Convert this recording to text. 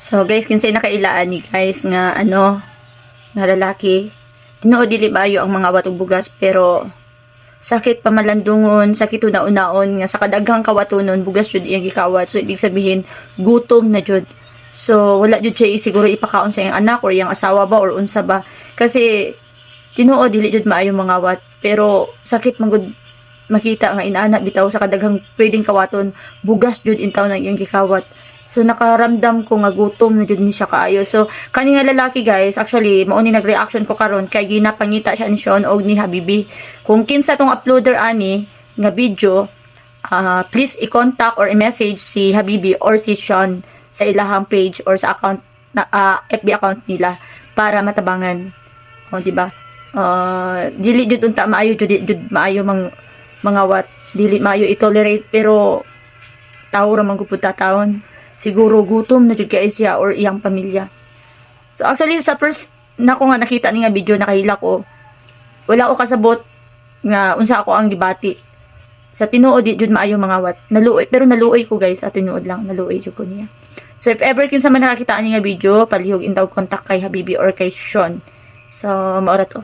So guys, kinsay nakailaan ni guys nga ano nga lalaki. Tinuod dili bayo ang mga watong bugas pero sakit pamalandungon, sakit una-unaon nga sa kadaghang kawatunon bugas jud iyang gikawat. So ibig sabihin gutom na jud. So wala jud siya siguro ipakaon sa iyang anak or iyang asawa ba or unsa ba kasi tinuod dili jud maayo mga wat pero sakit man gud makita nga inaana bitaw sa kadaghang pwedeng kawaton bugas jud intaw ng iyang gikawat so nakaramdam ko nga gutom na jud ni siya kaayo. So kani nga lalaki guys actually mao ni nagreaction ko karon kay ginapangita siya ni Sean og ni Habibi. Kung kinsa tong uploader ani nga video ah, please i-contact or i-message si Habibi or si Sean sa ilahang page or sa account na ah, FB account nila para matabangan. O di ba? Uh, dili jud unta maayo jud jud maayo mang mga wat. Dili maayo i-tolerate pero tao ra man gud taon siguro gutom na jud kay siya or iyang pamilya. So actually sa first na ko nga nakita ni nga video nakahila ko. Wala ko kasabot nga unsa ako ang gibati. Sa tinuod di jud maayo mga wat. Naluoy pero naluoy ko guys sa tinuod lang. Naluoy jud ko niya. So if ever kinsa man nakakita ni nga video palihog intaw contact kay Habibi or kay Sean. So maura to